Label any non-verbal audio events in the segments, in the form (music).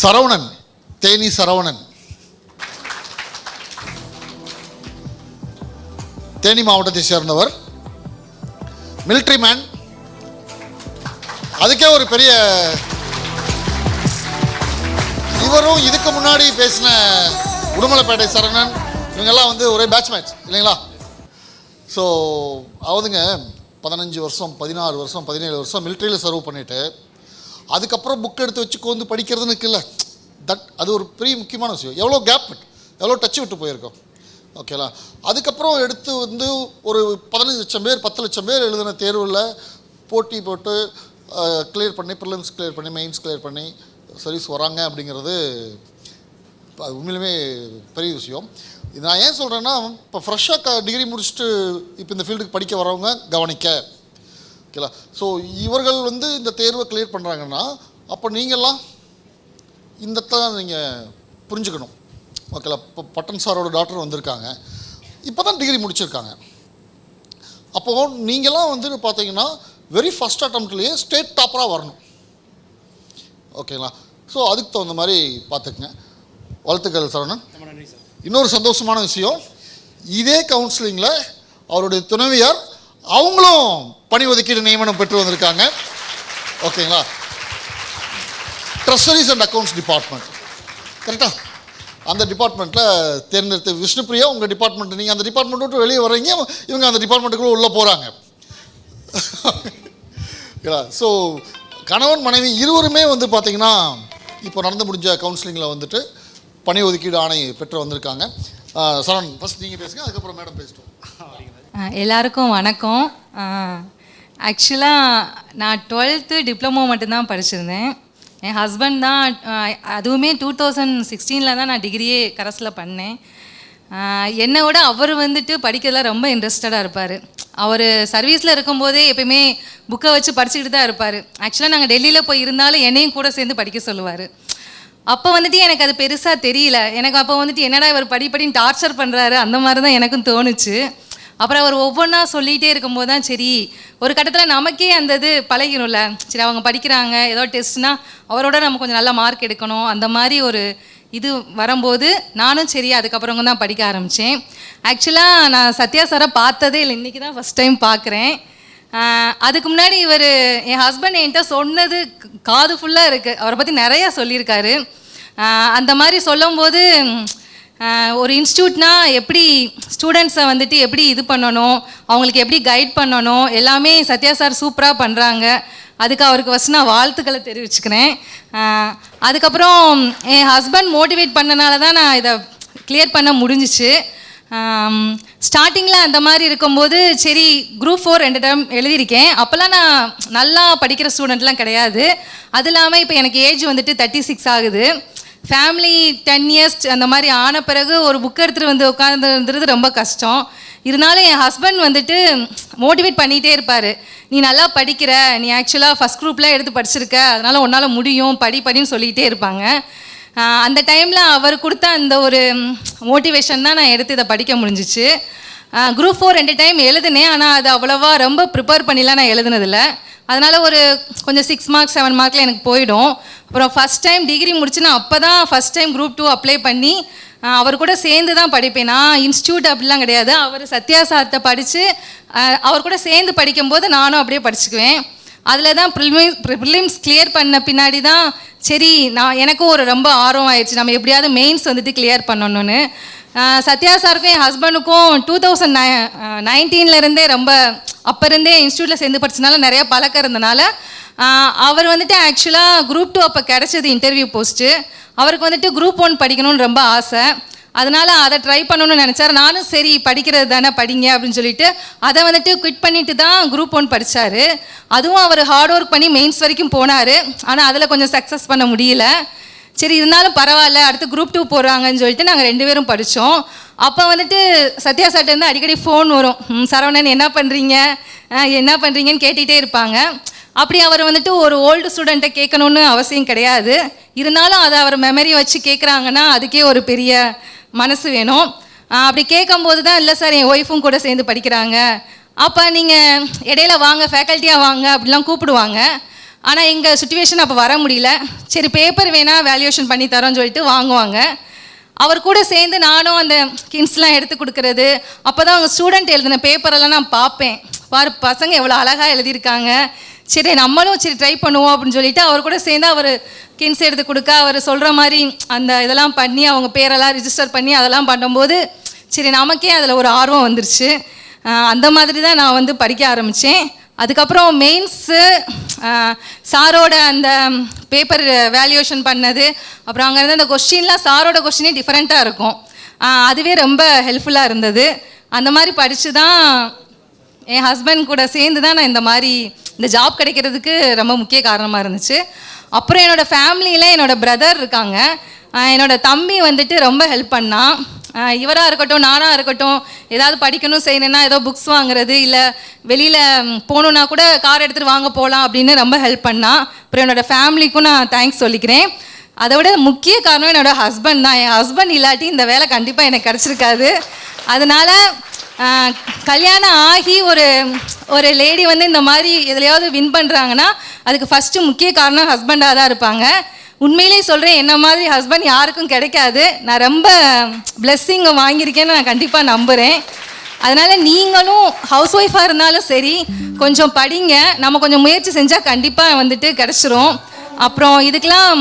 சரவணன் தேனி சரவணன். தேனி மாவட்டத்தை சேர்ந்தவர். Military man அதுக்கே ஒரு பெரிய இவரும் இதுக்கு முன்னாடி பேசின உடுமலைப்பேட்டை சரவணன் இவங்கெல்லாம் வந்து ஒரே பேட்ச் மேட்ச் இல்லைங்களா? ஸோ அவதுங்க பதினஞ்சு வருஷம் பதினாறு வருஷம் பதினேழு வருஷம் மிலிட்ரியில் சர்வ் பண்ணிவிட்டு அதுக்கப்புறம் புக் எடுத்து வச்சு கோந்து படிக்கிறதுன்னு இருக்குல்ல. தட் அது ஒரு பெரிய முக்கியமான விஷயம். எவ்வளோ கேப் எவ்வளோ டச் விட்டு போயிருக்கோம்? ஓகேலா அதுக்கப்புறம் எடுத்து வந்து ஒரு பதினஞ்சு லட்சம் பேர் பத்து லட்சம் பேர் எழுதின தேர்வில் போட்டி போட்டு கிளியர் பண்ணி ப்ரிலிம்ஸ் கிளியர் பண்ணி மெயின்ஸ் கிளியர் பண்ணி சர்வீஸ் வராங்க அப்படிங்கிறது அது உண்மையிலுமே பெரிய விஷயம். இது நான் ஏன் சொல்கிறேன்னா இப்போ ஃப்ரெஷ்ஷாக டிகிரி முடிச்சுட்டு இப்போ இந்த ஃபீல்டுக்கு படிக்க வரவங்க கவனிக்க. ஓகேலா? ஸோ இவர்கள் வந்து இந்த தேர்வை கிளியர் பண்ணுறாங்கன்னா அப்போ நீங்கள்லாம் இந்த தான் நீங்கள் புரிஞ்சுக்கணும். ஓகேலா? இப்போ பட்டன் சாரோட டாக்டர் வந்திருக்காங்க. இப்போ தான் டிகிரி முடிச்சிருக்காங்க. அப்போது நீங்களாம் வந்து பார்த்தீங்கன்னா வெரி ஃபஸ்ட் அட்டம்ப்ட்லேயே ஸ்டேட் டாப்பராக வரணும். ஓகேங்களா? ஸோ அதுக்கு தகுந்த மாதிரி பார்த்துக்குங்க வாழ்த்துக்கள் சரவணன். ரொம்ப நன்றி சார். இன்னொரு சந்தோஷமான விஷயம் இதே கவுன்சிலிங்கில் அவருடைய துணைவியார் அவங்களும் பணி ஒதுக்கீடு நியமனம் பெற்று வந்திருக்காங்க. ஓகேங்களா? ட்ரெஷரிஸ் அண்ட் அக்கௌண்ட்ஸ் டிபார்ட்மெண்ட் கரெக்டாக அந்த டிபார்ட்மெண்ட்டில் தேர்ந்தெடுத்த விஷ்ணுபிரியா உங்கள் டிபார்ட்மெண்ட் நீங்கள் அந்த டிபார்ட்மெண்ட் விட்டு வெளியே வரீங்க இவங்க அந்த டிபார்ட்மெண்ட்டுக்குள்ளே உள்ளே போகிறாங்க ஸோ கணவன் மனைவி இருவருமே வந்து பார்த்திங்கன்னா இப்போ நடந்து முடிஞ்ச கவுன்சிலிங்கில் வந்துட்டு பணி ஒதுக்கீடு ஆணை பெற்று வந்திருக்காங்க. சரண் ஃபஸ்ட் நீங்கள் பேசுங்க அதுக்கப்புறம் மேடம் பேசிட்டோம் எல்லாருக்கும் வணக்கம். ஆக்சுவலாக நான் டுவெல்த்து டிப்ளமோ மட்டும்தான் படிச்சிருந்தேன். என் ஹஸ்பண்ட் தான் அதுவுமே டூ தௌசண்ட் சிக்ஸ்டீனில் தான் நான் டிகிரியே கரஸில் பண்ணேன். என்னை விட அவர் வந்துட்டு படிக்கிறதுல ரொம்ப இன்ட்ரெஸ்டடாக இருப்பார். அவர் சர்வீஸில் இருக்கும்போதே எப்பயுமே புக்கை வச்சு படிச்சுக்கிட்டு தான் இருப்பார். ஆக்சுவலாக நாங்கள் டெல்லியில் போய் இருந்தாலும் என்னையும் கூட சேர்ந்து படிக்க சொல்லுவார். அப்போ வந்துட்டு எனக்கு அது பெருசாக தெரியல. எனக்கு அப்போ வந்துட்டு என்னடா இவர் படி படின்னு டார்ச்சர் பண்ணுறாரு அந்த மாதிரி தான் எனக்கும் தோணுச்சு. அப்புறம் அவர் ஒவ்வொன்றா சொல்லிகிட்டே இருக்கும்போது தான் சரி ஒரு கட்டத்தில் நமக்கே அந்த இது பழகிடும்ல சரி அவங்க படிக்கிறாங்க ஏதோ டெஸ்ட்னா அவரோட நம்ம கொஞ்சம் நல்ல மார்க் எடுக்கணும். அந்த மாதிரி ஒரு இது வரும்போது நானும் சரி அதுக்கப்புறம் தான் படிக்க ஆரம்பித்தேன் ஆக்சுவலாக நான் சத்யா சாரை பார்த்ததே இல்லை. இன்றைக்கி தான் ஃபஸ்ட் டைம் பார்க்குறேன். அதுக்கு முன்னாடி இவர் என் ஹஸ்பண்ட் என்கிட்ட சொன்னது காது ஃபுல்லாக இருக்குது அவரை பற்றி நிறையா சொல்லியிருக்காரு. அந்த மாதிரி சொல்லும்போது போது ஒரு இன்ஸ்டியூட்னா எப்படி ஸ்டூடெண்ட்ஸை வந்துட்டு எப்படி இது பண்ணணும் அவங்களுக்கு எப்படி கைட் பண்ணணும் எல்லாமே சத்யா சார் சூப்பராக பண்ணுறாங்க அதுக்கு அவருக்கு ஃபஸ்ட் நான் வாழ்த்துக்களை தெரிவிச்சுக்கிறேன். அதுக்கப்புறம் என் ஹஸ்பண்ட் மோட்டிவேட் பண்ணனால தான் நான் இதை கிளியர் பண்ண முடிஞ்சிச்சு. ஸ்டார்டிங்கில் அந்த மாதிரி இருக்கும்போது சரி குரூப் ஃபோர் ரெண்டு டைம் எழுதியிருக்கேன். அப்போல்லாம் நான் நல்லா படிக்கிற ஸ்டூடெண்ட்லாம் கிடையாது. அது இல்லாமல் இப்போ எனக்கு ஏஜ் வந்துட்டு தேர்ட்டி சிக்ஸ் ஆகுது. ஃபேமிலி டென் இயர்ஸ் அந்த மாதிரி ஆன பிறகு ஒரு புக் எடுத்துகிட்டு வந்து உட்காந்துருந்தது ரொம்ப கஷ்டம். இருந்தாலும் என் ஹஸ்பண்ட் வந்துட்டு மோட்டிவேட் பண்ணிகிட்டே இருப்பார். நீ நல்லா படிக்கிற. நீ ஆக்சுவலாக ஃபஸ்ட் குரூப்லாம் எடுத்து படிச்சிருக்க. அதனால் உன்னால் முடியும். படி படின்னு சொல்லிகிட்டே இருப்பாங்க. அந்த டைமில் அவர் கொடுத்த அந்த ஒரு மோட்டிவேஷன் தான் நான் எடுத்து இதை படிக்க முடிஞ்சிச்சு. குரூப் ஃபோர் ரெண்டு டைம் எழுதுனேன். ஆனால் அது அவ்வளோவா ரொம்ப ப்ரிப்பேர் பண்ணிலாம் நான் எழுதுனதில்ல. அதனால் ஒரு கொஞ்சம் சிக்ஸ் மார்க்ஸ் செவன் மார்க்கில் எனக்கு போயிடும். அப்புறம் ஃபஸ்ட் டைம் டிகிரி முடிச்சு நான் அப்போ தான் first time group two apply பண்ணி அவர் கூட சேர்ந்து தான் படிப்பேன். நான் இன்ஸ்டியூட் அப்படிலாம் கிடையாது. அவர் சத்யா படித்து அவர் கூட சேர்ந்து படிக்கும்போது நானும் அப்படியே படிச்சுக்குவேன். அதில் தான் ப்ரிலிம்ஸ் ப்ரிலிம்ஸ் கிளியர் பண்ண பின்னாடி தான் சரி நான் எனக்கும் ஒரு ரொம்ப ஆர்வம் ஆயிடுச்சு. நம்ம எப்படியாவது மெயின்ஸ் வந்துட்டு கிளியர் பண்ணணும்னு. சத்யா சாருக்கும் என் ஹஸ்பண்டுக்கும் டூ தௌசண்ட் நை நைன்டீன்லேருந்தே ரொம்ப அப்போ இருந்தே இன்ஸ்டியூட்டில் சேர்ந்து படிச்சனால நிறைய பழக்கம் இருந்தனால அவர் வந்துட்டு ஆக்சுவலாக குரூப் டூ அப்போ கிடச்சது இன்டர்வியூ போஸ்ட்டு அவருக்கு வந்துட்டு குரூப் ஒன் படிக்கணும்னு ரொம்ப ஆசை. அதனால் அதை ட்ரை பண்ணணும்னு நினச்சார். நானும் சரி படிக்கிறது தானே படிங்க அப்படின்னு சொல்லிட்டு அதை வந்துட்டு குவிட் பண்ணிட்டு தான் குரூப் ஒன் படித்தார் அதுவும் அவர் ஹார்ட் ஒர்க் பண்ணி மெயின்ஸ் வரைக்கும் போனார். ஆனால் அதில் கொஞ்சம் சக்ஸஸ் பண்ண முடியல. சரி இருந்தாலும் பரவாயில்ல அடுத்து குரூப் டூ போகிறாங்கன்னு சொல்லிட்டு நாங்கள் ரெண்டு பேரும் படித்தோம் அப்போ வந்துட்டு சத்யா சார்ட்டேருந்து அடிக்கடி ஃபோன் வரும். சரவணன் என்ன பண்ணுறீங்க என்ன பண்ணுறீங்கன்னு கேட்டுகிட்டே இருப்பாங்க. அப்படி அவர் வந்துட்டு ஒரு ஓல்டு ஸ்டூடெண்ட்டை கேட்கணுன்னு அவசியம் கிடையாது. இருந்தாலும் அதை அவர் மெமரி வச்சு கேட்குறாங்கன்னா அதுக்கே ஒரு பெரிய மனசு வேணும். அப்படி கேட்கும்போது தான் இல்லை சார் என் ஒய்ஃபும் கூட சேர்ந்து படிக்கிறாங்க. அப்போ நீங்கள் இடையில வாங்க ஃபேக்கல்ட்டியாக வாங்க அப்படிலாம் கூப்பிடுவாங்க. ஆனால் எங்கள் சுச்சுவேஷன் அப்போ வர முடியல. சரி பேப்பர் வேணால் வேல்யூஷன் பண்ணி தரோன்னு சொல்லிட்டு வாங்குவாங்க. அவர் கூட சேர்ந்து நானும் அந்த கின்ஸ்லாம் எடுத்து கொடுக்கறது. அப்போ தான் அவங்க ஸ்டூடெண்ட் எழுதின பேப்பரெல்லாம் நான் பார்ப்பேன். பாரு பசங்க எவ்வளோ அழகாக எழுதியிருக்காங்க. சரி நம்மளும் சரி ட்ரை பண்ணுவோம் அப்படின்னு சொல்லிட்டு அவர் கூட சேர்ந்து அவர் கின்ஸ் எடுத்து கொடுக்க அவர் சொல்கிற மாதிரி அந்த இதெல்லாம் பண்ணி அவங்க பேரெல்லாம் ரிஜிஸ்டர் பண்ணி அதெல்லாம் பண்ணும்போது சரி நமக்கே அதில் ஒரு ஆர்வம் வந்துருச்சு. அந்த மாதிரி தான் நான் வந்து படிக்க ஆரம்பித்தேன் அதுக்கப்புறம் மெயின்ஸு சாரோட அந்த பேப்பர் வேல்யூவேஷன் பண்ணது. அப்புறம் அங்கே இருந்த அந்த கொஸ்டின்லாம் சாரோட கொஸ்டினே டிஃப்ரெண்ட்டாக இருக்கும். அதுவே ரொம்ப ஹெல்ப்ஃபுல்லாக இருந்தது. அந்த மாதிரி படித்து தான் என் ஹஸ்பண்ட் கூட சேர்ந்து தான் நான் இந்த மாதிரி இந்த ஜாப் கிடைக்கிறதுக்கு ரொம்ப முக்கிய காரணமாக இருந்துச்சு. அப்புறம் என்னோடய ஃபேமிலியில் என்னோட பிரதர் இருக்காங்க. என்னோடய என்னோட தம்பி வந்துட்டு ரொம்ப ஹெல்ப் பண்ணான். இவராக இருக்கட்டும் நானாக இருக்கட்டும் ஏதாவது படிக்கணும் செய்யணும்னா ஏதோ புக்ஸ் வாங்குறது இல்லை வெளியில் போகணுன்னா கூட கார் எடுத்துகிட்டு வாங்க போகலாம் அப்படின்னு ரொம்ப ஹெல்ப் பண்ணான் அப்புறம் என்னோடய ஃபேமிலிக்கும் நான் தேங்க்ஸ் சொல்லிக்கிறேன். அதை விட முக்கிய காரணம் என்னோட ஹஸ்பண்ட் தான். என் ஹஸ்பண்ட் இல்லாட்டி இந்த வேலை கண்டிப்பாக எனக்கு கிடச்சிருக்காது. அதனால் கல்யாணம் ஆகி ஒரு ஒரு லேடி வந்து இந்த மாதிரி எதுலையாவது வின் பண்ணுறாங்கன்னா அதுக்கு ஃபஸ்ட்டு முக்கிய காரணம் ஹஸ்பண்டாக தான் இருப்பாங்க. உண்மையிலேயே சொல்கிறேன் என்ன மாதிரி ஹஸ்பண்ட் யாருக்கும் கிடைக்காது. நான் ரொம்ப பிளெஸ்ஸிங் வாங்கியிருக்கேன்னு நான் கண்டிப்பாக நம்புகிறேன் அதனால் நீங்களும் ஹவுஸ் ஒய்ஃபாக இருந்தாலும் சரி கொஞ்சம் படிங்க. நம்ம கொஞ்சம் முயற்சி செஞ்சால் கண்டிப்பாக வந்துட்டு கிடச்சிரும். அப்புறம் இதுக்கெலாம்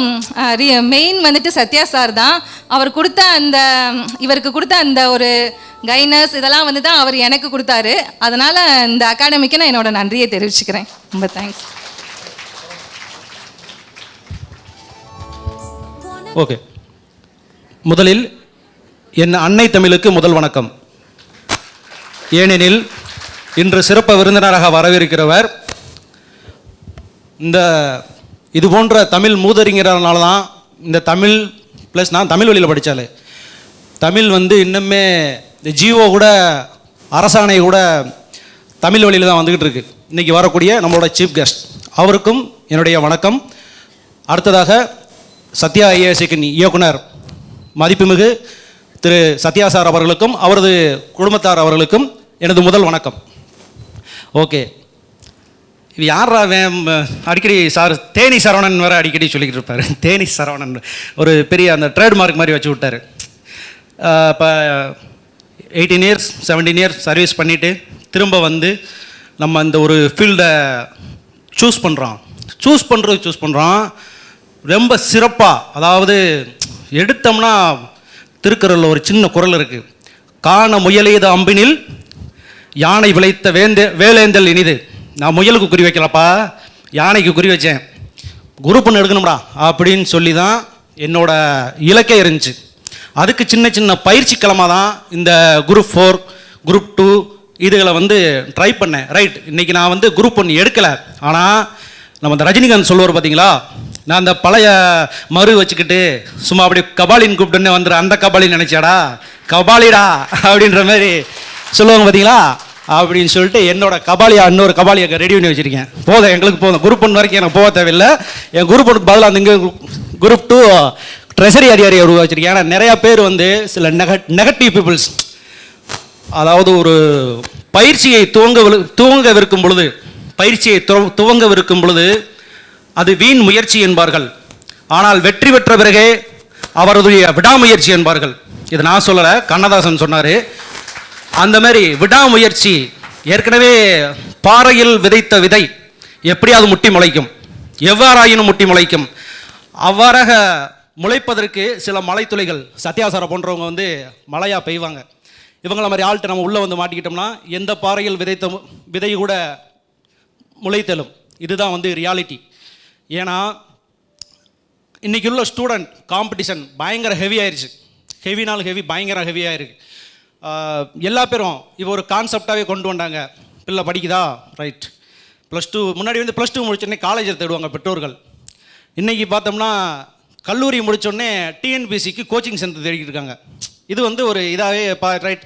மெயின் வந்துட்டு சத்யா சார் தான். அவர் கொடுத்த அந்த இவருக்கு கொடுத்த அந்த ஒரு கைனஸ் இதெல்லாம் வந்து தான் அவர் எனக்கு கொடுத்தாரு. அதனால் இந்த அகாடமிக்கு நான் என்னோட நன்றியை தெரிவிச்சுக்கிறேன். ரொம்ப தேங்க்ஸ் ஓகே. முதலில் என் அன்னை தமிழுக்கு முதல் வணக்கம். ஏனெனில் இன்று சிறப்பு விருந்தினராக வரவிருக்கிறவர் இந்த இது போன்ற தமிழ் மூதறிஞரனால தான் இந்த தமிழ் ப்ளஸ் நான் தமிழ் வழியில் படித்தாலே தமிழ் வந்து இன்னுமே இந்த ஜியோ கூட அரசாணை கூட தமிழ் வழியில் தான் வந்துக்கிட்டு இருக்கு. இன்றைக்கி வரக்கூடிய நம்மளோட சீஃப் கெஸ்ட் அவருக்கும் என்னுடைய வணக்கம். அடுத்ததாக சத்யா ஐஏஎஸ்க்கு இயக்குனர். மதிப்புமிகு திரு சத்யா சார் அவர்களுக்கும் அவரது குடும்பத்தார் அவர்களுக்கும் எனது முதல் வணக்கம். ஓகே. இது யாரா அடிக்கடி சார் தேனி சரவணன் வேறு அடிக்கடி சொல்லிக்கிட்டு இருப்பார். (laughs) தேனி சரவணன் ஒரு பெரிய அந்த ட்ரேட்மார்க் மாதிரி வச்சு விட்டார். இப்போ eighteen years seventeen years service பண்ணிவிட்டு திரும்ப வந்து நம்ம அந்த ஒரு ஃபீல்டை சூஸ் பண்ணுறோம் சூஸ் பண்ணுறது சூஸ் பண்ணுறோம் ரொம்ப சிறப்பாக அதாவது எடுத்தோம்னா திருக்குறளில் ஒரு சின்ன குரல் இருக்குது காண முயலையது அம்பினில் யானை விளைத்த வேந்தே வேலேந்தல் இனிது. நான் முயலுக்கு குறி வைக்கலப்பா யானைக்கு குறி வச்சேன். ஒன்று எடுக்கணும்டா அப்படின்னு சொல்லி தான் என்னோடய இலக்கே இருந்துச்சு. அதுக்கு சின்ன சின்ன பயிற்சி கிழமை தான் இந்த குரூப் ஃபோர் குரூப் டூ இதுகளை வந்து ட்ரை பண்ணேன். ரைட் இன்றைக்கி நான் வந்து குரூப் ஒன்று எடுக்கலை. ஆனால் நம்ம இந்த ரஜினிகாந்த் சொல்லுவார் பார்த்தீங்களா நான் அந்த பழைய மறு வச்சுக்கிட்டு சும்மா அப்படி கபாலின்னு கூப்பிட்டுன்னு வந்துடு அந்த கபாலின்னு நினச்சாடா? கபாலிடா அப்படின்ற மாதிரி சொல்லுவாங்க பார்த்தீங்களா அப்படின்னு சொல்லிட்டு என்னோட கபாலியா இன்னொரு கபாலியை ரெடி பண்ணி வச்சுருக்கேன். போதும் எங்களுக்கு போதும். குரூப் ஒன் வரைக்கும் எனக்கு போக தேவையில்லை. என் குரூப் ஒனுக்கு பதிலாக அந்த இங்கே குரூப் டூ ட்ரெஷரி அதிகாரியை உருவாச்சிருக்கேன் ஏன்னா நிறையா பேர் வந்து சில நெக நெகட்டிவ் பீப்புள்ஸ் அதாவது ஒரு பயிற்சியை துவங்க துவங்கவிருக்கும் பொழுது பயிற்சியை துவங்கவிருக்கும் பொழுது அது வீண் முயற்சி என்பார்கள். ஆனால் வெற்றி பெற்ற பிறகே அவருடைய விடாமுயற்சி என்பார்கள். இது நான் சொல்லலை கண்ணதாசன் சொன்னார். அந்த மாதிரி விடாமுயற்சி ஏற்கனவே பாறையில் விதைத்த விதை எப்படியாவது முட்டி முளைக்கும்? எவ்வாறாயினும் முட்டி முளைக்கும்? அவ்வாறாக முளைப்பதற்கு சில மலைத்துளிகள் சத்யாசார போன்றவங்க வந்து மழையாக பெய்வாங்க. இவங்கள மாதிரி ஆள்கிட்ட நம்ம உள்ளே வந்து மாட்டிக்கிட்டோம்னா எந்த பாறையில் விதைத்த விதை கூட முளைத்தலும் இதுதான் வந்து ரியாலிட்டி ஏன்னா இன்னைக்கு உள்ள ஸ்டூடெண்ட் காம்படிஷன் பயங்கர ஹெவி ஆயிடுச்சு ஹெவினால் ஹெவி பயங்கர ஹெவியாயிருக்கு எல்லா பேரும் இப்போ ஒரு கான்செப்டாகவே கொண்டு வந்தாங்க. பிள்ளை படிக்குதா? ரைட் ப்ளஸ் டூ முன்னாடி வந்து ப்ளஸ் டூ முடிச்சோடனே காலேஜில் தேடுவாங்க பெற்றோர்கள். இன்றைக்கி பார்த்தோம்னா கல்லூரி முடித்தோடனே டிஎன்பிசிக்கு கோச்சிங் சென்டர் தேடிக்கிட்டு இருக்காங்க. இது வந்து ஒரு இதாகவே இப்போ ரைட்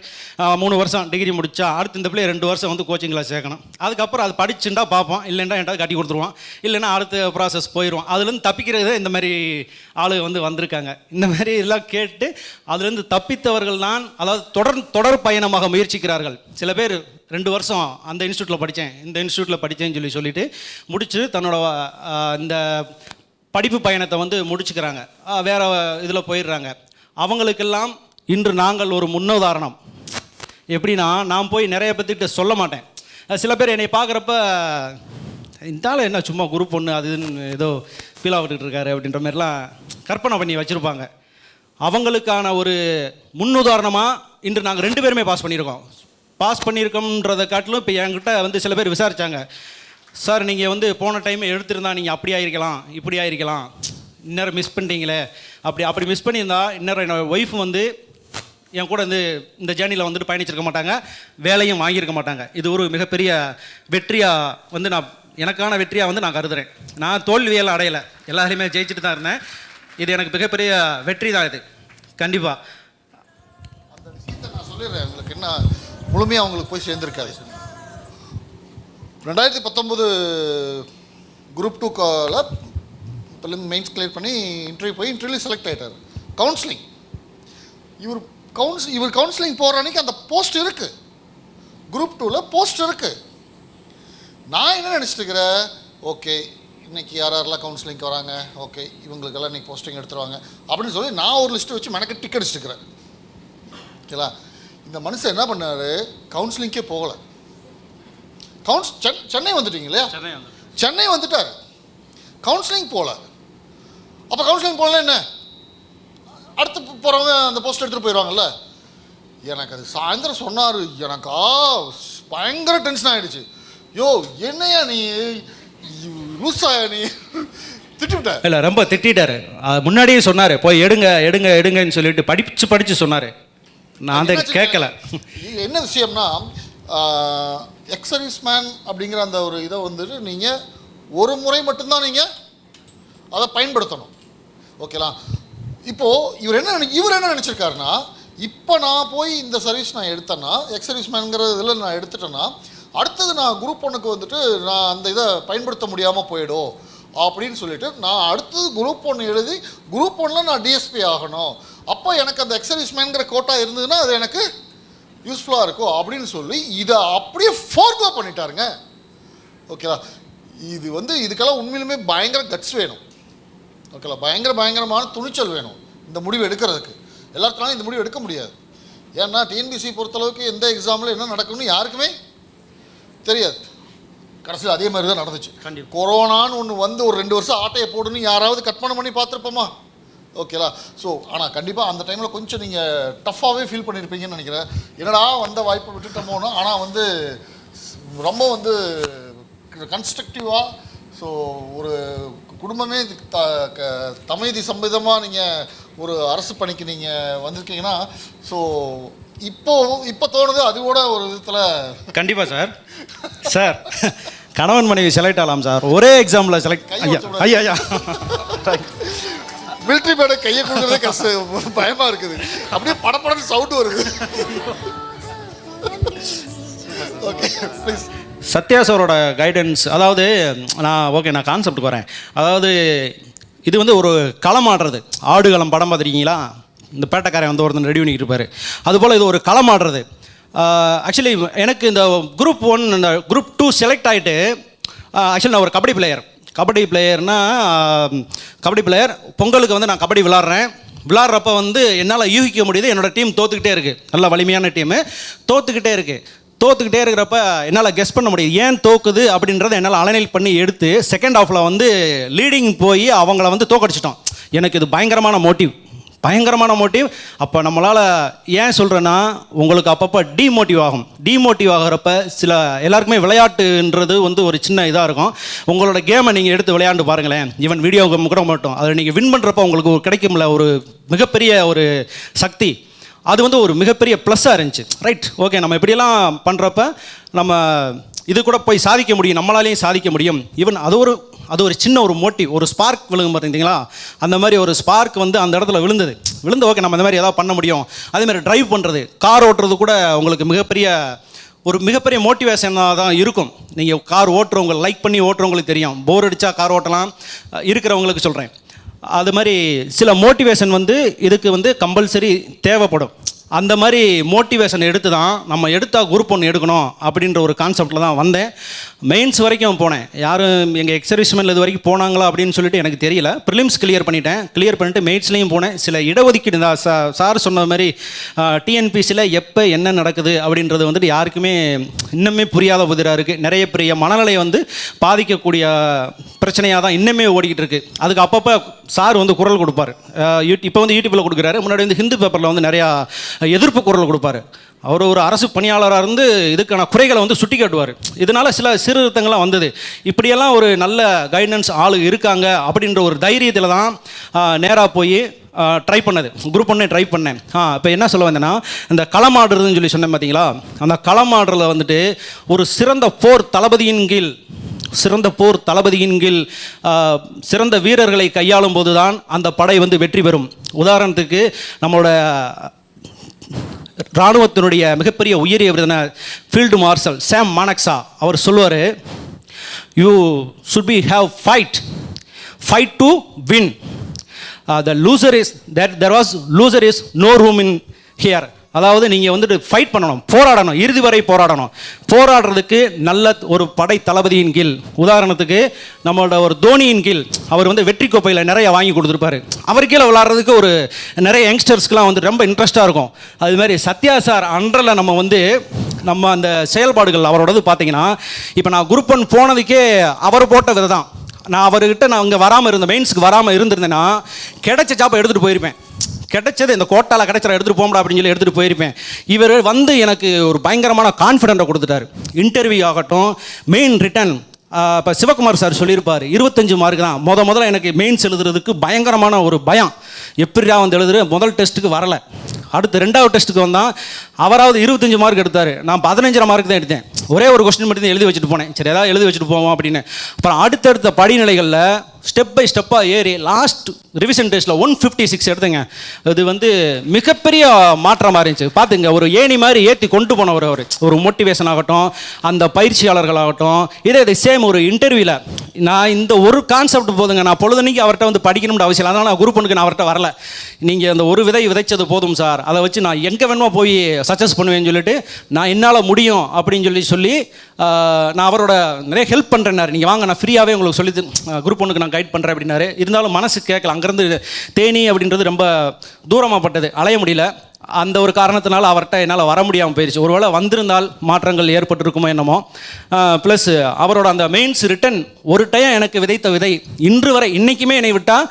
மூணு வருஷம் டிகிரி முடித்தா அடுத்து இந்த பிள்ளைய ரெண்டு வருஷம் வந்து கோச்சிங் கிளாஸ் சேர்க்கணும். அதுக்கப்புறம் அது படிச்சுட்டா பார்ப்போம் இல்லைன்னா என்கிட்ட கட்டி கொடுத்துருவான் இல்லைன்னா அடுத்த ப்ராசஸ் போயிடுவோம் அதுலேருந்து தப்பிக்கிறது இந்த மாதிரி ஆளுங்க வந்து வந்திருக்காங்க. இந்த மாதிரி எல்லாம் கேட்டு அதுலேருந்து தப்பித்தவர்கள் தான் அதாவது தொடர் தொடர் பயணமாக முயற்சிக்கிறார்கள். சில பேர் ரெண்டு வருஷம் அந்த இன்ஸ்டியூட்டில் படித்தேன் இந்த இன்ஸ்டியூட்டில் படித்தேன்னு சொல்லி சொல்லிட்டு முடிச்சு தன்னோட இந்த படிப்பு பயணத்தை வந்து முடிச்சுக்கிறாங்க. வேறு இதில் போயிடுறாங்க. அவங்களுக்கெல்லாம் இன்று நாங்கள் ஒரு முன்னுதாரணம். எப்படின்னா நான் போய் நிறைய பேர்த்திட்ட சொல்ல மாட்டேன். சில பேர் என்னை பார்க்குறப்ப இந்த ஆள் என்ன சும்மா குரூப் ஒன்று அதுன்னு ஏதோ ஃபீல் ஆகிட்டு இருக்காரு அப்படின்ற மாதிரிலாம் கற்பனை பண்ணி வச்சுருப்பாங்க. அவங்களுக்கான ஒரு முன்னுதாரணமாக இன்று நாங்கள் ரெண்டு பேருமே பாஸ் பண்ணியிருக்கோம். பாஸ் பண்ணியிருக்கோம்ன்றதை காட்டிலும் இப்போ என்கிட்ட வந்து சில பேர் விசாரித்தாங்க சார் நீங்கள் வந்து போன டைம் எடுத்திருந்தா நீங்கள் அப்படி ஆயிருக்கலாம் இப்படி ஆயிருக்கலாம். இன்னும் மிஸ் பண்ணிட்டீங்களே. அப்படி அப்படி மிஸ் பண்ணியிருந்தா இன்னும் என்னோடய ஒய்ஃப் வந்து என் கூட வந்து இந்த ஜேர்னியில் வந்துட்டு பயணிச்சிருக்க மாட்டாங்க. வேலையும் வாங்கியிருக்க மாட்டாங்க. இது ஒரு மிகப்பெரிய வெற்றியாக வந்து நான் எனக்கான வெற்றியாக வந்து நான் கருதுறேன். நான் தோல்வியெல்லாம் அடையலை. எல்லாரையுமே ஜெயிச்சுட்டு தான் இருந்தேன். இது எனக்கு மிகப்பெரிய வெற்றி தான் இது. கண்டிப்பாக அந்த விஷயத்தை நான் சொல்லிடுறேன். உங்களுக்கு என்ன முழுமையாக அவங்களுக்கு போய் சேர்ந்துருக்காது. ரெண்டாயிரத்தி பத்தொம்போது குரூப் டூ கால மெயின்ஸ் கிளியர் பண்ணி இன்டர்வியூ போய் இன்டர்வியூ செலக்ட் ஆகிட்டார் கவுன்சிலிங் இவர் கவுன்ஸ் இவர் கவுன்சிலிங் போகிற அன்னைக்கு அந்த போஸ்ட் இருக்குது குரூப் டூவில் போஸ்ட் இருக்குது நான் என்ன நினச்சிட்டு இருக்கிறேன் ஓகே இன்னைக்கு யார் யாரெல்லாம் கவுன்சிலிங்க்கு வராங்க? ஓகே இவங்களுக்கெல்லாம் இன்னைக்கு போஸ்டிங் எடுத்துருவாங்க. அப்படின்னு சொல்லி நான் ஒரு லிஸ்ட்டு வச்சு மெனக்கு டிக்கெட் அடிச்சிருக்கிறேன் ஓகேலா இந்த மனுஷன் என்ன பண்ணாரு? கவுன்சிலிங்கே போகலை. கவுன்ஸ் சென் சென்னை வந்துட்டீங்க இல்லையா? சென்னை வந்துட்டார். கவுன்சிலிங் போகல அப்போ கவுன்சிலிங் போகல என்ன? அடுத்து போகிறவங்க அந்த போஸ்ட் எடுத்துகிட்டு போயிடுவாங்கல்ல? எனக்கு அது சாயந்தரம் சொன்னார். எனக்கா பயங்கர டென்ஷன் ஆகிடுச்சு யோ என்னையா நீ? லூசாயா நீ? திட்டிவிட்ட. இல்லை ரொம்ப திட்டாரு முன்னாடியே சொன்னார். போய் எடுங்க எடுங்க எடுங்கன்னு சொல்லிட்டு படிச்சு படித்து சொன்னார். நான் அதை கேட்கல என்ன விஷயம்னா எக்ஸர்வீஸ் மேன் அப்படிங்கிற அந்த ஒரு இதை வந்துட்டு நீங்கள் ஒரு முறை மட்டும்தான் நீங்கள் அதை பயன்படுத்தணும். ஓகேலா இப்போது இவர் என்ன நினை இவர் என்ன நினச்சிருக்காருன்னா இப்போ நான் போய் இந்த சர்வீஸ் நான் எடுத்தேன்னா எக்ஸ் சர்வீஸ் மேனுங்கிற இதில் நான் எடுத்துட்டேன்னா அடுத்தது நான் குரூப் ஒன்றுக்கு வந்துட்டு நான் அந்த இதை பயன்படுத்த முடியாமல் போயிடும் அப்படின்னு சொல்லிட்டு நான் அடுத்தது குரூப் ஒன்று எழுதி குரூப் ஒன்றில் நான் டிஎஸ்பி ஆகணும். அப்போ எனக்கு அந்த எக்ஸ் சர்வீஸ் கோட்டா இருந்ததுன்னா அது எனக்கு யூஸ்ஃபுல்லாக இருக்கும் அப்படின்னு சொல்லி இதை அப்படியே ஃபோர்கோ பண்ணிட்டாருங்க. ஓகேவா இது வந்து இதுக்கெல்லாம் உண்மையிலுமே பயங்கர கட்ஸ் வேணும். ஓகேலா பயங்கர பயங்கரமான துணிச்சல் வேணும் இந்த முடிவு எடுக்கிறதுக்கு. எல்லாருனாலும் இந்த முடிவு எடுக்க முடியாது. ஏன்னா டிஎன்பிசி பொறுத்தளவுக்கு எந்த எக்ஸாமில் என்ன நடக்கும்னு யாருக்குமே தெரியாது. கடைசியில் அதே மாதிரி தான் நடந்துச்சு. கண்டிப்பா. கொரோனான்னு ஒன்று வந்து ஒரு ரெண்டு வருஷம் ஆட்டையை போடுன்னு யாராவது கற்பனை பண்ணி பார்த்துருப்போமா? ஓகேலா ஸோ ஆனால் கண்டிப்பாக அந்த டைமில் கொஞ்சம் நீங்கள் டஃப்பாகவே ஃபீல் பண்ணியிருப்பீங்கன்னு நினைக்கிறேன். என்னடா வந்த வாய்ப்பை விட்டுட்டோமோன்னு? ஆனால் வந்து ரொம்ப வந்து கன்ஸ்ட்ரக்டிவாக ஸோ ஒரு குடும்பமே த க- தமிழ் சம்பந்தமாக நீங்கள் ஒரு அரசு பணிக்கு நீங்கள் வந்திருக்கீங்கன்னா ஸோ இப்போ இப்போ தோணுது அது கூட ஒரு விதத்தில் கண்டிப்பாக சார். சார் கணவன் மனைவி செலக்ட் ஆகலாம் சார். ஒரே எக்ஸாமில் செலக்ட் ஐயா. ஐயா ஐயா. மிலிட்ரி பேடை கையை கொடுக்குறதே கஷ்டம். பயமாக இருக்குது. அப்படியே படப்படன்னு சவுண்டு வருது. (laughs) ஓகே ப்ளீஸ் சத்யா சாரோட கைடன்ஸ் அதாவது நான் ஓகே நான் கான்செப்ட்டுக்கு வரேன். அதாவது இது வந்து ஒரு களம் ஆடுறது ஆடுகளம் படம் பார்த்துருக்கீங்களா? இந்த பேட்டைக்காரன் வந்து ஒருத்தன் ரெடி பண்ணிக்கிட்டு இருப்பார். அதுபோல் இது ஒரு களம் ஆடுறது ஆக்சுவலி எனக்கு இந்த குரூப் ஒன் இந்த குரூப் டூ செலக்ட் ஆகிட்டு ஆக்சுவலி நான் ஒரு கபடி பிளேயர் கபடி பிளேயர்னா கபடி பிளேயர் பொங்கலுக்கு வந்து நான் கபடி விளாட்றேன். விளாட்றப்ப வந்து என்னால் யூகிக்க முடியுது. என்னோட டீம் தோத்துக்கிட்டே இருக்குது நல்ல வலிமையான டீமு தோத்துக்கிட்டே இருக்குது தோத்துக்கிட்டே இருக்கிறப்ப என்னால் கெஸ் பண்ண முடியும் ஏன் தோக்குது அப்படின்றத என்னால் அனலைல் பண்ணி எடுத்து செகண்ட் ஆஃபில் வந்து லீடிங் போய் அவங்கள வந்து தோக்கடிச்சிட்டோம். எனக்கு இது பயங்கரமான மோட்டிவ் பயங்கரமான மோட்டிவ் அப்போ நம்மளால் ஏன் சொல்கிறேன்னா உங்களுக்கு அப்பப்போ டிமோட்டிவ் ஆகும். டிமோட்டிவ் ஆகிறப்ப சில எல்லாருக்குமே விளையாட்டுன்றது வந்து ஒரு சின்ன இதாக இருக்கும். உங்களோட கேமை நீங்கள் எடுத்து விளையாண்டு பாருங்களேன். ஈவன் வீடியோ கேம் கூட மட்டும். அதை நீங்கள் வின் பண்ணுறப்ப உங்களுக்கு கிடைக்கும்ல ஒரு மிகப்பெரிய ஒரு சக்தி. அது வந்து ஒரு மிகப்பெரிய ப்ளஸ்ஸாக இருந்துச்சு. ரைட் ஓகே நம்ம இப்படியெல்லாம் பண்ணுறப்ப நம்ம இது கூட போய் சாதிக்க முடியும் நம்மளாலேயும் சாதிக்க முடியும். ஈவன் அது ஒரு அது ஒரு சின்ன ஒரு மோட்டிவ் ஒரு ஸ்பார்க் விழுகும் பார்த்தீங்களா அந்த மாதிரி ஒரு ஸ்பார்க் வந்து அந்த இடத்துல விழுந்தது. விழுந்து ஓகே நம்ம இந்த மாதிரி ஏதாவது பண்ண முடியும். அதேமாதிரி ட்ரைவ் பண்ணுறது கார் ஓட்டுறது கூட உங்களுக்கு மிகப்பெரிய ஒரு மிகப்பெரிய மோட்டிவேஷனாக தான் இருக்கும். நீங்கள் கார் ஓட்டுறவங்க லைக் பண்ணி ஓட்டுறவங்களுக்கு தெரியும். போர் அடித்தா கார் ஓட்டலாம். இருக்கிறவங்களுக்கு சொல்கிறேன் அது மாதிரி சில மோட்டிவேஷன் வந்து இதுக்கு வந்து கம்பல்சரி தேவைப்படும். அந்த மாதிரி மோட்டிவேஷன் எடுத்து தான் நம்ம எடுத்தால் குரூப் ஒன்று எடுக்கணும் அப்படின்ற ஒரு கான்செப்டில் தான் வந்தேன். மெயின்ஸ் வரைக்கும் போனேன். யாரும் எங்கள் எக்ஸர்விஸ்மெண்ட் இது வரைக்கும் போனாங்களா அப்படின்னு சொல்லிட்டு எனக்கு தெரியல. ப்ரிலிம்ஸ் கிளியர் பண்ணிட்டேன். கிளியர் பண்ணிட்டு மெயின்ஸ்லேயும் போனேன். சில இடஒதுக்கீடு தான். சா- சார் சொன்ன மாதிரி டிஎன்பிசியில் எப்போ என்ன நடக்குது அப்படின்றது வந்துட்டு யாருக்குமே இன்னுமே புரியாத புதிராக இருக்குது நிறைய பெரிய மனநிலையை வந்து பாதிக்கக்கூடிய பிரச்சனையாக தான் இன்னுமே ஓடிக்கிட்டு இருக்குது அதுக்கு அப்பப்போ சார் வந்து குரல் கொடுப்பார். யூ இப்போ வந்து யூடியூப்பில் கொடுக்குறாரு. முன்னாடி வந்து ஹிந்து பேப்பரில் வந்து நிறையா எதிர்ப்பு குரல் கொடுப்பாரு. அவர் ஒரு அரசு பணியாளராக இருந்து இதுக்கான குறைகளை வந்து சுட்டி காட்டுவார். இதனால் சில சீர்திருத்தங்கள்லாம் வந்தது. இப்படியெல்லாம் ஒரு நல்ல கைடன்ஸ் ஆளு இருக்காங்க அப்படின்ற ஒரு தைரியத்தில் தான் நேராக போய் ட்ரை பண்ணது. குரூப் ஒன்னே ட்ரை பண்ணேன். ஆ இப்போ என்ன சொல்ல வந்தேன்னா இந்த களமாடுறதுன்னு சொல்லி சொன்னேன் பார்த்தீங்களா அந்த களமாடுறதுல வந்துட்டு ஒரு சிறந்த போர் தளபதியின் கீழ் சிறந்த போர் தளபதியின் கீழ் சிறந்த வீரர்களை கையாளும் போது தான் அந்த படை வந்து வெற்றி பெறும். உதாரணத்துக்கு நம்மளோட இராணுவத்தினுடைய மிகப்பெரிய உயரிய விருதான ஃபீல்டு மார்ஷல் சாம் மானக்ஸா அவர் சொல்லுவார் you should be have fight fight to win the loser is there there was loser is no room in here அதாவது நீங்கள் வந்துட்டு ஃபைட் பண்ணணும் போராடணும் இறுதி வரை போராடணும். போராடுறதுக்கு நல்ல ஒரு படை தளபதியின் கீழ் உதாரணத்துக்கு நம்மளோட ஒரு தோனியின் கீழ் அவர் வந்து வெற்றி கோப்பையில் நிறைய வாங்கி கொடுத்துருப்பாரு. அவர் கீழே விளாட்றதுக்கு ஒரு நிறைய யங்ஸ்டர்ஸ்க்குலாம் வந்து ரொம்ப இன்ட்ரெஸ்ட்டாக இருக்கும். அது மாதிரி சத்யா சார் அன்றில் நம்ம வந்து நம்ம அந்த செயல்பாடுகள் அவரோடது பார்த்தீங்கன்னா இப்போ நான் குரூப் ஒன் போனதுக்கே அவர் போட்ட விதை தான். நான் அவர்கிட்ட நான் அங்கே வராமல் இருந்தேன் மெயின்ஸுக்கு வராமல் இருந்திருந்தேன்னா கிடைச்ச ஜாப்பை எடுத்துகிட்டு போயிருப்பேன். கிடைச்சது இந்த கோட்டால கிடைச்சற எடுத்துகிட்டு போகணும் அப்படின்னு சொல்லி எடுத்துகிட்டு போயிருப்பேன். இவர் வந்து எனக்கு ஒரு பயங்கரமான கான்ஃபிடென்ட்டை கொடுத்துட்டாரு. இன்டர்வியூ ஆகட்டும் மெயின் ரிட்டன் இப்போ சிவகுமார் சார் சொல்லியிருப்பார். இருபத்தஞ்சு மார்க் தான். முத முதல்ல எனக்கு மெயின்ஸ் எழுதுறதுக்கு பயங்கரமான ஒரு பயம். எப்படியா வந்து எழுதுற? முதல் டெஸ்ட்டுக்கு வரலை. அடுத்து ரெண்டாவது டெஸ்ட்டுக்கு வந்தால் அவராவது இருபத்தஞ்சு மார்க் எடுத்தார். நான் பதினஞ்சரை மார்க் தான் எடுத்தேன். ஒரே ஒரு கொஸ்டின் மட்டும் தான் எழுதி வச்சுட்டு போனேன். சரி ஏதாவது எழுதி வச்சுட்டு போவோம் அப்படின்னு. அப்புறம் அடுத்தடுத்த படிநிலைகளில் ஸ்டெப் பை ஸ்டெப்பாக ஏறி லாஸ்ட் ரிவிஷன் டெஸ்ட்டில் ஒன் ஃபிஃப்டி சிக்ஸ் எடுத்துங்க. அது வந்து மிகப்பெரிய மாற்றமாக இருந்துச்சு. பார்த்துங்க ஒரு ஏணி மாதிரி ஏற்றி கொண்டு போனவர் அவர். ஒரு மோட்டிவேஷன் ஆகட்டும் அந்த பயிற்சியாளர்களாகட்டும் இதே இது சேம் ஒரு இன்டர்வியூவில் நான் இந்த ஒரு கான்செப்ட் போதுங்க நான் பொழுதுனைக்கு அவர்கிட்ட வந்து படிக்கணும்னு அவசியம் இல்லை. அதனால் நான் குரூப் ஒன்றுக்கு நான் அவர்கிட்ட வரல. நீங்கள் அந்த ஒரு விதை விதைச்சது போதும் சார். அதை வச்சு நான் எங்கே வேணுமோ போய் சக்ஸஸ் பண்ணுவேன்னு சொல்லிட்டு நான் என்னால் முடியும் அப்படின்னு சொல்லி சொல்லி நான் அவரோட நிறைய ஹெல்ப் பண்ணுறேன்னாரு நீங்கள் வாங்க நான் ஃப்ரீயாகவே உங்களுக்கு சொல்லி குரூப் ஒன்றுக்கு நான் கைட் பண்ணுறேன் அப்படின்னாரு. இருந்தாலும் மனசு கேட்கல அங்கேருந்து தேனி அப்படின்றது ரொம்ப தூரமாகப்பட்டது அலைய முடியல. அந்த ஒரு காரணத்தினால அவர்கிட்ட என்னால் வர முடியாமல் போயிடுச்சு ஒருவேளை வந்திருந்தால் மாற்றங்கள் ஏற்பட்டிருக்குமோ என்னமோ. ப்ளஸ் அவரோட அந்த மெயின்ஸ் ரிட்டன் ஒரு டைம் எனக்கு விதைத்த விதை இன்று வரை இன்றைக்குமே என்னை விட்டால்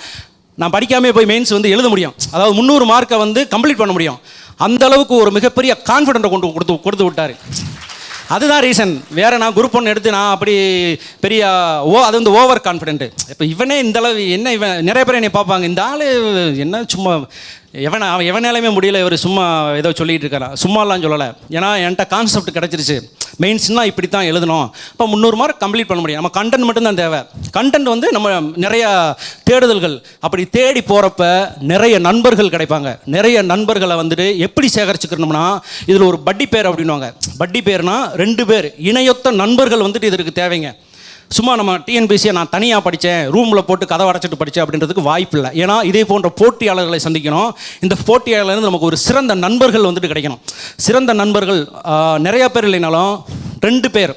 நான் படிக்காமே போய் மெயின்ஸ் வந்து எழுத முடியும். அதாவது முந்நூறு மார்க்கை வந்து கம்ப்ளீட் பண்ண முடியும். அந்த அளவுக்கு ஒரு மிகப்பெரிய கான்ஃபிடென்ட்டை கொண்டு கொடுத்து கொடுத்து விட்டார். அதுதான் ரீசன் வேற நான் குரூப் ஒன்று எடுத்து நான் அப்படி பெரிய ஓ அது வந்து ஓவர் கான்ஃபிடென்ட் இப்போ இவனே இந்த அளவு என்ன இவன் நிறைய பேர் என்னை பார்ப்பாங்க. இந்த ஆள் என்ன சும்மா எவனை அவன் எவனாலுமே முடியல இவர் சும்மா ஏதோ சொல்லிகிட்டு இருக்காரா? சும்மாலாம் சொல்லலை. ஏன்னா என்கிட்ட கான்செப்ட் கிடச்சிருச்சு. மெயின்ஸ்னால் இப்படி தான் எழுதணும். இப்போ முந்நூறு மார்க் கம்ப்ளீட் பண்ண முடியும். நம்ம கண்டென்ட் மட்டும்தான் தேவை. கண்டென்ட் வந்து நம்ம நிறையா தேடுதல்கள். அப்படி தேடி போகிறப்ப நிறைய நண்பர்கள் கிடைப்பாங்க. நிறைய நண்பர்களை வந்துட்டு எப்படி சேகரிச்சுக்கணும்னா இதில் ஒரு பட்டி பேர் அப்படின்வாங்க பட்டி பேர்னால் ரெண்டு பேர். இணையொத்த நண்பர்கள் வந்துட்டு இதற்கு தேவைங்க. சும்மா நம்ம டிஎன்பிசியை நான் தனியாக படித்தேன் ரூமில் போட்டு கதை அடைச்சிட்டு படித்தேன் அப்படின்றதுக்கு வாய்ப்பு இல்லை. ஏன்னா இதே போன்ற போட்டியாளர்களை சந்திக்கணும் இந்த போட்டியாளர்லேருந்து நமக்கு ஒரு சிறந்த நண்பர்கள் வந்துட்டு கிடைக்கணும். சிறந்த நண்பர்கள் நிறைய பேர் இல்லைனாலும் ரெண்டு பேர்.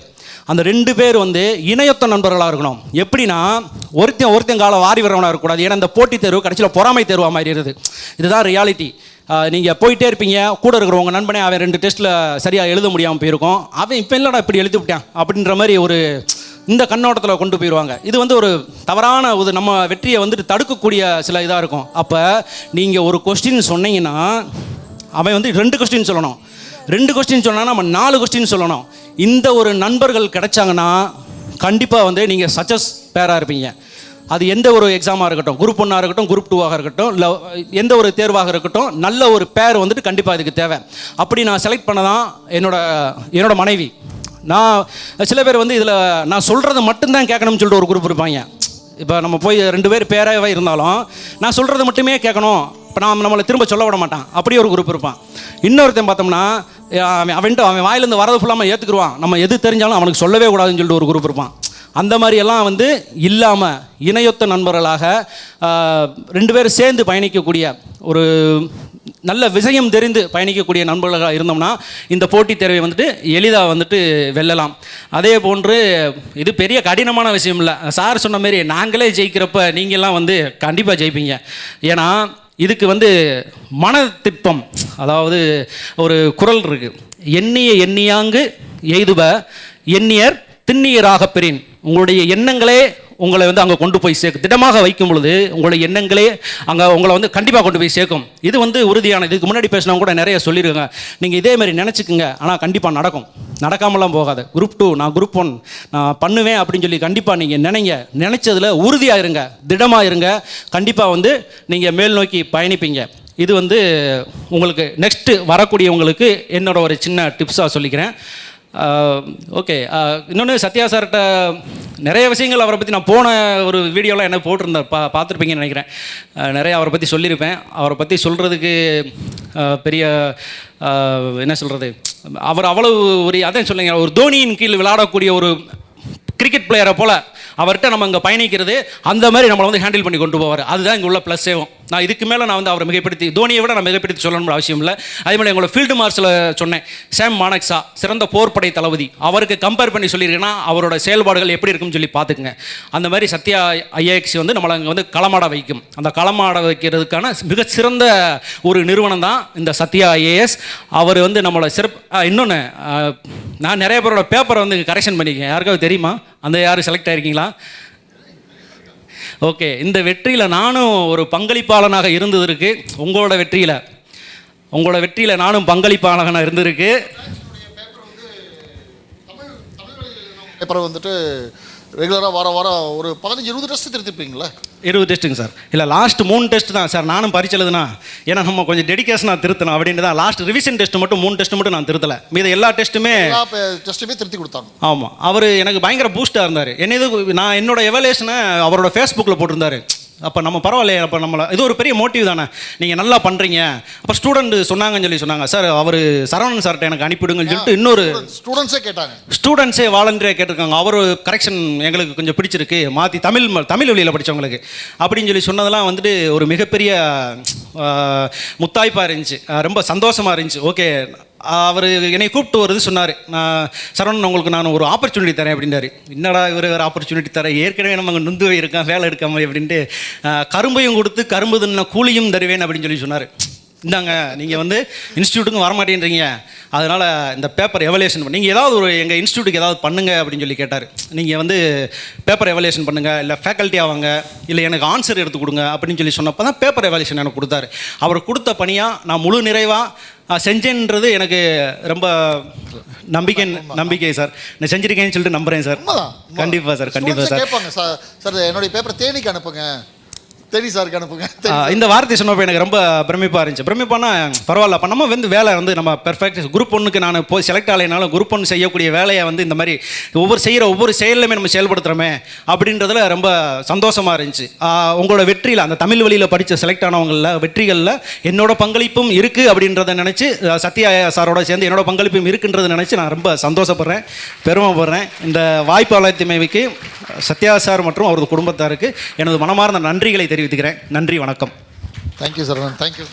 அந்த ரெண்டு பேர் வந்து இணையொத்த நண்பர்களாக இருக்கணும். எப்படின்னா ஒருத்தன் ஒருத்தன் காலம் வாரி வரவனாக இருக்கக்கூடாது. ஏன்னா இந்த போட்டித் தேர்வு கடைசியில் பொறாமை தேர்வாக மாதிரி இருக்குது. இதுதான் ரியாலிட்டி நீங்கள் போயிட்டே இருப்பீங்க. கூட இருக்கிற உங்கள் நண்பனே அவன் ரெண்டு டெஸ்ட்டில் சரியாக எழுத முடியாமல் போயிருக்கோம். அவன் இப்போ இல்லைடா இப்படி எழுதி விட்டான்? அப்படின்ற மாதிரி ஒரு இந்த கண்ணோட்டத்தில் கொண்டு போயிடுவாங்க இது வந்து ஒரு தவறான ஒரு நம்ம வெற்றியை வந்துட்டு தடுக்கக்கூடிய சில இதாக இருக்கும். அப்போ நீங்கள் ஒரு கொஸ்டின் சொன்னீங்கன்னா அவன் வந்து ரெண்டு கொஸ்டின் சொல்லணும். ரெண்டு கொஸ்டின் சொன்னால் நம்ம நாலு கொஸ்டின் சொல்லணும். இந்த ஒரு நண்பர்கள் கிடைச்சாங்கன்னா கண்டிப்பாக வந்து நீங்கள் சச்சஸ் பேராக இருப்பீங்க. அது எந்த ஒரு எக்ஸாமாக இருக்கட்டும் குரூப் ஒன்னாக இருக்கட்டும் குரூப் டூவாக இருக்கட்டும் இல்லை எந்த ஒரு தேர்வாக இருக்கட்டும் நல்ல ஒரு பேர் வந்துட்டு கண்டிப்பாக இதுக்கு தேவை. அப்படி நான் செலக்ட் பண்ண தான் என்னோட என்னோட மனைவி. நான் சில பேர் வந்து இதில் நான் சொல்கிறத மட்டும்தான் கேட்கணும்னு சொல்லிட்டு ஒரு குரூப் இருப்பாங்க. இப்போ நம்ம போய் ரெண்டு பேர் பேராகவே இருந்தாலும் நான் சொல்கிறத மட்டுமே கேட்கணும். இப்போ நான் நம்மளை திரும்ப சொல்ல விட மாட்டான். அப்படி ஒரு குரூப் இருப்பான். இன்னொருத்தன் பார்த்தோம்னா அவன் அவன்ட்டு அவன் வாயிலேருந்து வரது ஃபுல்லாக ஏற்றுக்குருவான் நம்ம எது தெரிஞ்சாலும் அவனுக்கு சொல்லவே கூடாதுன்னு சொல்லிட்டு ஒரு குரூப் இருப்பான். அந்த மாதிரியெல்லாம் வந்து இல்லாமல் இணையொத்த நண்பர்களாக ரெண்டு பேரும் சேர்ந்து பயணிக்கக்கூடிய ஒரு நல்ல விஷயம் தெரிந்து பயணிக்கக்கூடிய நண்பர்களாக இருந்தோம்னா இந்த போட்டித் தேர்வை வந்துட்டு எளிதாக வந்துட்டு வெல்லலாம். அதே போன்று இது பெரிய கடினமான விஷயம் இல்லை சார் சொன்ன மாரி நாங்களே ஜெயிக்கிறப்ப நீங்கள்லாம் வந்து கண்டிப்பாக ஜெயிப்பீங்க. ஏன்னா இதுக்கு வந்து மனத்திற்பம் அதாவது ஒரு குரல் இருக்கு. எண்ணிய எண்ணியாங்கு எய்துப எண்ணியர் திண்ணியராக பெறின். உங்களுடைய எண்ணங்களே உங்களை வந்து அங்கே கொண்டு போய் சேர்க்கும் திடமாக வைக்கும் பொழுது உங்களுடைய எண்ணங்களே அங்கே உங்களை வந்து கண்டிப்பாக கொண்டு போய் சேர்க்கும். இது வந்து உறுதியான இதுக்கு முன்னாடி பேசினவங்க கூட நிறைய சொல்லியிருக்காங்க. நீங்கள் இதே மாதிரி நினச்சிக்கோங்க ஆனால் கண்டிப்பாக நடக்கும். நடக்காமலாம் போகாது. குரூப் டூ நான் குரூப் ஒன் நான் பண்ணுவேன் அப்படின்னு சொல்லி கண்டிப்பாக நீங்கள் நினைங்க. நினச்சதில் உறுதியாக இருங்க திடமாக இருங்க கண்டிப்பாக வந்து நீங்கள் மேல் நோக்கி பயணிப்பீங்க. இது வந்து உங்களுக்கு நெக்ஸ்ட்டு வரக்கூடியவங்களுக்கு என்னோட ஒரு சின்ன டிப்ஸாக சொல்லிக்கிறேன். ஓகே. இன்னொன்று சத்யா சார்கிட்ட நிறைய விஷயங்கள் அவரை பற்றி நான் போன ஒரு வீடியோவில் என்ன போட்டிருந்தேன் பா பார்த்துருப்பீங்கன்னு நினைக்கிறேன். நிறைய அவரை பற்றி சொல்லியிருப்பேன். அவரை பற்றி சொல்கிறதுக்கு பெரிய என்ன சொல்கிறது அவர் அவ்வளவு ஒரு அதான் சொல்லுங்க ஒரு தோனியின் கீழ் விளையாடக்கூடிய ஒரு கிரிக்கெட் பிளேயரை போல் அவர்கிட்ட நம்ம இங்கே பயணிக்கிறது அந்த மாதிரி நம்மளை வந்து ஹேண்டில் பண்ணி கொண்டு போவார். அதுதான் இங்கே உள்ள ப்ளஸ் சேவும் நான் இதுக்கு மேலே நான் வந்து அவரை மிகப்படுத்தி தோனியை விட நான் மிகப்படுத்தி சொல்லணும்னு அவசியம் இல்லை. அதே மாதிரி எங்களோட ஃபீல்டு மார்க்ஸில் சொன்னேன். சாம் மானக்ஸா சிறந்த போர்ப்படை தளபதி. அவருக்கு கம்பேர் பண்ணி சொல்லியிருக்கேன்னா அவரோட செயல்பாடுகள் எப்படி இருக்கும்னு சொல்லி பார்த்துக்குங்க. அந்த மாதிரி சத்யா ஐஏஎக்ஸ் வந்து நம்மளை அங்கே வந்து களமாட வைக்கும். அந்த களமாட வைக்கிறதுக்கான மிக சிறந்த ஒரு நிறுவனம் தான் இந்த சத்யா ஐஏஎஸ் அவர் வந்து நம்மளோட சிறப்பு இன்னொன்று நான் நிறைய பேரோட பேப்பரை வந்து கரெக்ஷன் பண்ணியிருக்கேன். யாருக்காவது தெரியுமா? அந்த யாரும் செலக்ட் ஆகிருக்கீங்களா ஓகே இந்த வெற்றியில் நானும் ஒரு பங்களிப்பாளனாக இருந்ததற்கு உங்களோட வெற்றியில் உங்களோட வெற்றியில் நானும் பங்களிப்பாளனாக இருந்திருக்கு. பேப்பர் வந்துட்டு ரெகுலராக வார வாரம் ஒரு பதினஞ்சு இருபது டெஸ்ட் திருத்திருப்பீங்களா? இருபது டெஸ்ட்டுங்க சார். இல்லை லாஸ்ட் மூணு டெஸ்ட் தான். சார் நானும் பரிச்சு எழுதுனா ஏன்னா நம்ம கொஞ்சம் டெடிகேஷனாக திருத்தணும் அப்படின்ட்டு தான் லாஸ்ட் ரிவிஷன் டெஸ்ட் மட்டும் மூணு டெஸ்ட் மட்டும் நான் திருத்தலை. மீத எல்லா டெஸ்ட்டுமே டெஸ்ட்டுமே திருத்தி கொடுத்தாங்க. ஆமாம் அவர் எனக்கு பயங்கர பூஸ்டாக இருந்தார். என்ன இது நான் என்னோட எவலேஷனை அவரோட ஃபேஸ்புக்கில் போட்டிருந்தாரு. அப்போ நம்ம பரவாயில்லையே அப்போ நம்மளை இது ஒரு பெரிய மோட்டிவ் தானே. நீங்கள் நல்லா பண்ணுறீங்க அப்போ ஸ்டூடெண்ட் சொன்னாங்கன்னு சொல்லி சொன்னாங்க. சார் அவர் சரவணன் சார்கிட்ட எனக்கு அனுப்பிவிடுங்கன்னு சொல்லிட்டு இன்னொரு ஸ்டூடெண்ட்ஸே கேட்டாங்க. ஸ்டூடெண்ட்ஸே வாலண்டியராக கேட்டிருக்காங்க. அவர் கரெக்ஷன் எங்களுக்கு கொஞ்சம் பிடிச்சிருக்கு. மாற்றி தமிழ் தமிழ் வழியில் படித்தவங்களுக்கு அப்படின்னு சொல்லி சொன்னதெல்லாம் வந்துட்டு ஒரு மிகப்பெரிய ஆஹ், முத்தாய்ப்பா இருந்துச்சு. ரொம்ப சந்தோஷமாக இருந்துச்சு. ஓகே அவர் என்னை கூப்பிட்டு வருது சொன்னார் நான் சரவணன் உங்களுக்கு நான் ஒரு ஆப்பர்ச்சுனிட்டி தரேன் அப்படின்னாரு என்னடா இவர் வேறு ஆப்பர்ச்சுனிட்டி தரேன் ஏற்கனவே நம்ம அங்கே நுந்து இருக்கான் வேலை எடுக்காமல் அப்படின்ட்டு கரும்பையும் கொடுத்து கரும்பு தின்ன கூலியும் தருவேன் அப்படின்னு சொல்லி சொன்னார். இந்தாங்க நீங்கள் வந்து இன்ஸ்டியூட்டுக்கும் வர மாட்டேன்றீங்க அதனால் இந்த பேப்பர் எவலேஷன் பண்ணி. நீங்கள் ஏதாவது ஒரு எங்கள் இன்ஸ்டியூட்டுக்கு ஏதாவது பண்ணுங்க அப்படின்னு சொல்லி கேட்டார். நீங்கள் வந்து பேப்பர் எவலேஷன் பண்ணுங்கள் இல்லை ஃபேக்கல்ட்டி ஆவாங்க இல்லை எனக்கு ஆன்சர் எடுத்து கொடுங்க அப்படின்னு சொல்லி சொன்னப்போ தான் பேப்பர் எவலேஷன் எனக்கு கொடுத்தாரு. அவர் கொடுத்த பணியாக நான் முழு நிறைவாக செஞ்சேன்றது எனக்கு ரொம்ப நம்பிக்கை நம்பிக்கை சார். நான் செஞ்சிருக்கேன்னு சொல்லிட்டு நம்புகிறேன் சார். கண்டிப்பாக சார் கண்டிப்பாக சார். கேட்பாங்க. சார் சார் என்னுடைய பேப்பர் தேனிக்கு அனுப்புங்க. தேனி சாருக்கு அனுப்புங்க. இந்த வார்த்தை சொன்னப்போ எனக்கு ரொம்ப பிரமிப்பாக இருந்துச்சு. பிரமிப்பானா பரவாயில்ல அப்போ நம்ம வந்து வேலை வந்து நம்ம பெர்ஃபெக்ட் குரூப் ஒன்றுக்கு நான் போய் செலக்ட் ஆகலைனாலும் குரூப் ஒன்று செய்யக்கூடிய வேலையை வந்து இந்த மாதிரி ஒவ்வொரு செய்கிற ஒவ்வொரு செயலுமே நம்ம செயல்படுத்துகிறோமே அப்படின்றதுல ரொம்ப சந்தோஷமாக இருந்துச்சு. உங்களோட வெற்றியில் அந்த தமிழ் வழியில் படித்த செலக்ட் ஆனவங்களில் வெற்றிகளில் என்னோட பங்களிப்பும் இருக்குது அப்படின்றத நினச்சி சத்யா சாரோட சேர்ந்து என்னோட பங்களிப்பும் இருக்குன்றதை நினச்சி நான் ரொம்ப சந்தோஷப்படுறேன் பெருமைப்படுறேன். இந்த வாய்ப்பு அழைத்தமைக்கு சத்யா சார் மற்றும் அவரது குடும்பத்தாருக்கு எனது மனமார்ந்த நன்றிகளை தெரிவித்துக்கிறேன். நன்றி வணக்கம். Thank you sir thank you